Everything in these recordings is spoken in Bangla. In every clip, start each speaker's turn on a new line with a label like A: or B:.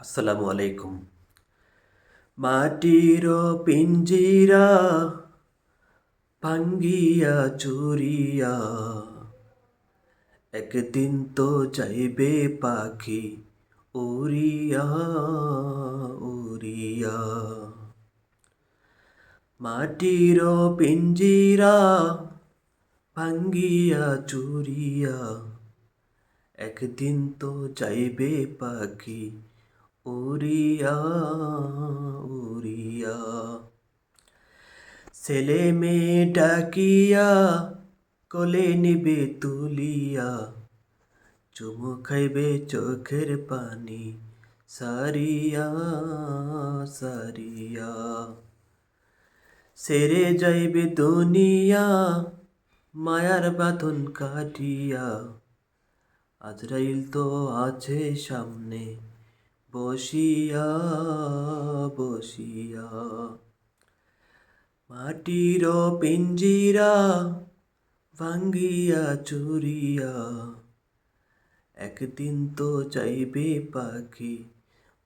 A: আসসালামু আলাইকুম। মাটির পিঞ্জিরা ভাঙ্গিয়া চুরিয়া, একদিন তো যাইবে পাখি উড়িয়া উড়িয়া। মাটির পিঞ্জিরা ভাঙ্গিয়া চুরিয়া, একদিন তো যাইবে পাখি উড়িয়া উড়িয়া। ছেলে মেয়ে ডাকিয়া, কোলে নিবে তুলিয়া। চুমু খাইবে চোখের পানি, সারিয়া সারিয়া। সেরে যাইবে দুনিয়া, মায়ার বাঁধন কাটিয়া। আজরাইল তো আছে সামনে বসিয়া বসিয়া। মাটির পিঞ্জিরা ভাঙ্গিয়া চুরিয়া। একদিন তো চাইবে পাখি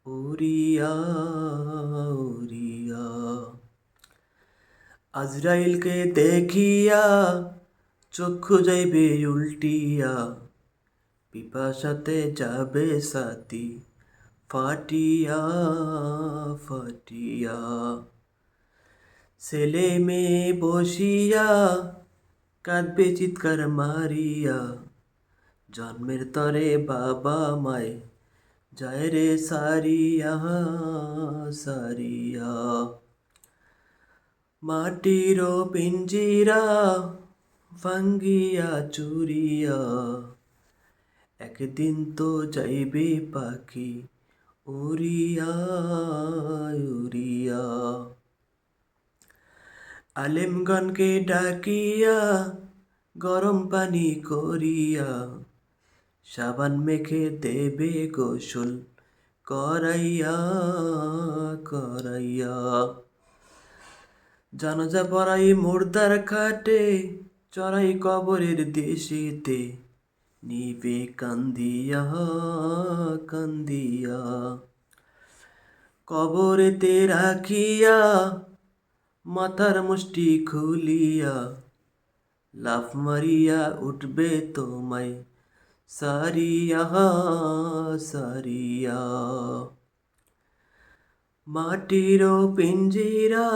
A: উড়িয়া উড়িয়া। আজরাইলকে দেখিয়া চক্ষু যাইবে উল্টিয়া। পিপাসাতে যাবে সাথী। ফাটিয়া ফাটিয়া ছেলে মেয়ে বসিয়া কাঁদবে চিৎকার মারিয়া জন্মের তরে বাবা মায় যায় রে সারিয়া সারিয়া মাটির পিঞ্জিরা ভাঙ্গিয়া চুরিয়া একদিন তো যাইবে পাখি উড়িয়া উড়িয়া। আলেমগণকে ডাকিয়া, গরম পানি করিয়া, সাবান মেখে দেবে গোসল করাইয়া করাইয়া। জানাজা পড়াই মুর্দার খাটে, চড়াই কবরের দেশেতে। নিবে কান্দিয়া কান্দিয়া কবরেতে রাখিয়া মাথার মুষ্টি খুলিয়া লাফ মারিয়া উঠবে তোমায় সারিয়া সারিয়া মাটির পিঞ্জিরা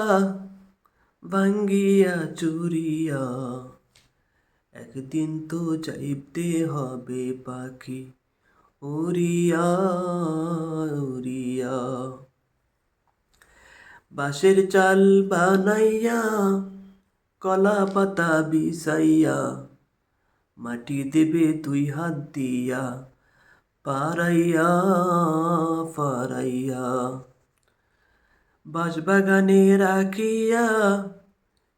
A: ভাঙ্গিয়া চুরিয়া একদিন তো যাইতে হবে পাখি। উড়িয়া উড়িয়া। বাঁশের চাল বানাইয়া, কলা পাতা বিছাইয়া মাটি দেবে দুই হাত দিয়া পারাইয়া ফারাইয়া বাঁশবাগানে রাখিয়া,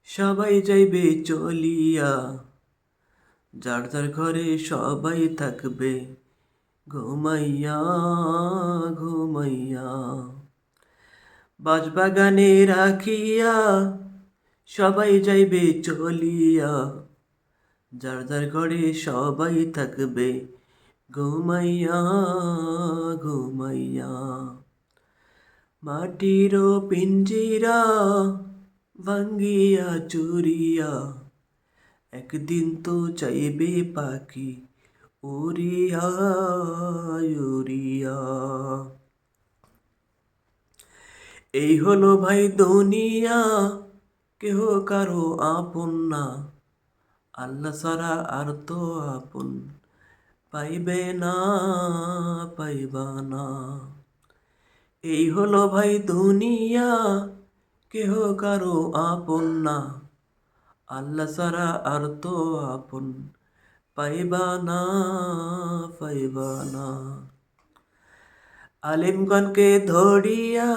A: সবাই যাইবে চলিয়া। যার যার ঘরে সবাই থাকবে, ঘুমাইয়া ঘুমাইয়া। বাজবাগানে রাখিয়া সবাই যাইবে চলিয়া। যার যার ঘরে সবাই থাকবে, ঘুমাইয়া ঘুমাইয়া। মাটির পিঞ্জিরা ভাঙ্গিয়া চুরিয়া। একদিন তো চাইবে পাখি উড়িয়া এই হলো ভাই দুনিয়া, কেহ কারও আপন না। আল্লাহ সারা আর তো আপন পাইবে না, পাইবা না। এই হলো ভাই দুনিয়া, কেহ কারও আপন না। আল্লাহ সারা আর তো আপন। পাইবা না পাইবা না আলিমগণকে ধরিয়া,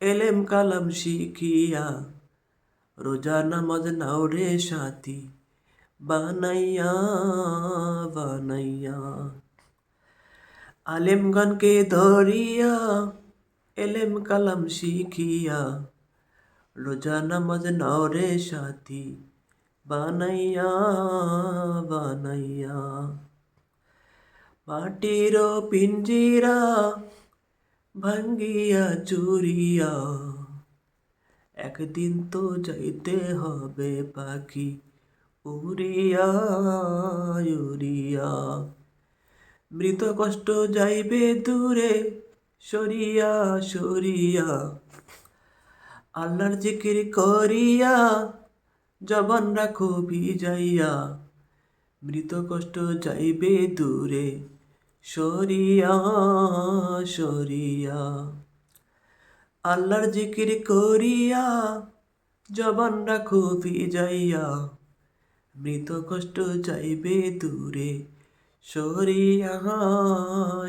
A: এলেম কালাম শিখিয়া, রোজা নামাজ নাও রে সাথী বানাইয়া বানাইয়া। আলেমগণকে ধরিয়া, এলেম কালাম শিখিয়া রোজা নামাজ নাও রে সাথী, বানাইয়া বানাইয়া। মাটির পিঞ্জিরা ভাঙ্গিয়া চুরিয়া, একদিন তো যাইতে হবে পাখি, উড়িয়া উড়িয়া। মৃত কষ্ট যাইবে দূরে, সরিয়া সরিয়া। আল্লাহর জিকির করিয়া, জবান রাখো ভিজাইয়া। মৃত কষ্ট যাইবে দূরে, সরিয়া সরিয়া। আল্লাহর জিকির করিয়া, জবান রাখো ভিজাইয়া। মৃত কষ্ট যাইবে দূরে, সরিয়া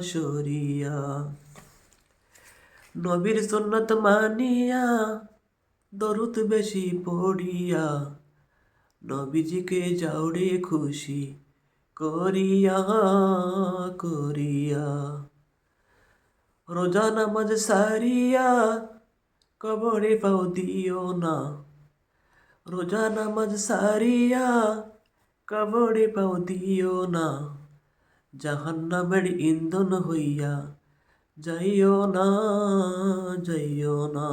A: সরিয়া। নবীর সুন্নত মানিয়া দরুদ বেশি পড়িয়া, নবীজিকে যাওড়ে খুশি করিয়া করিয়া। রোজা নামাজ সারিয়া, কবরে পাও দিও না। রোজা নামাজ সারিয়া, কবরে পাও দিও না। জাহান্নামের ইন্ধন হইয়া যাইও না যাইও না।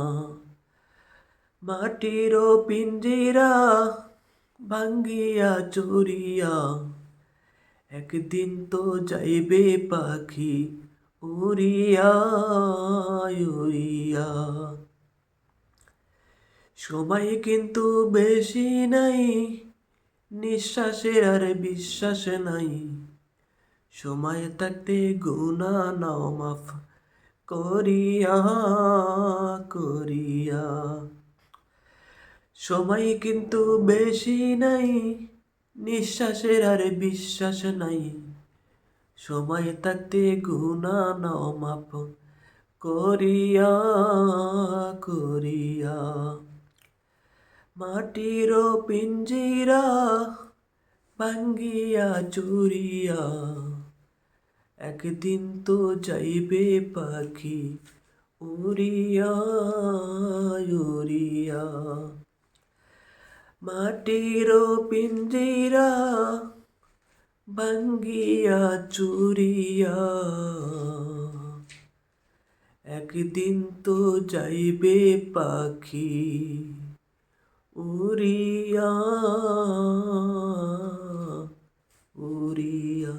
A: মাটির পিঞ্জিরা ভাঙ্গিয়া চুরিয়া একদিন তো যাইবে পাখি উড়িয়া উড়িয়া সময় কিন্তু বেশি নাই নিঃশ্বাসের আর বিশ্বাস নাই সময় থাকতে গুণা নাও মাফ করিয়া করিয়া সময় কিন্তু বেশি নাই, নিঃশ্বাসের আর বিশ্বাস নাই। সময় থাকতে গুণা নাও মাপ করিয়া করিয়া। মাটির পিঞ্জিরা ভাঙ্গিয়া চুরিয়া, একদিন তো যাইবে পাখি উড়িয়া উড়িয়া। মাটির পিঞ্জিরা ভাঙ্গিয়া চুরিয়া একদিন তো যাইবে পাখি উড়িয়া উড়িয়া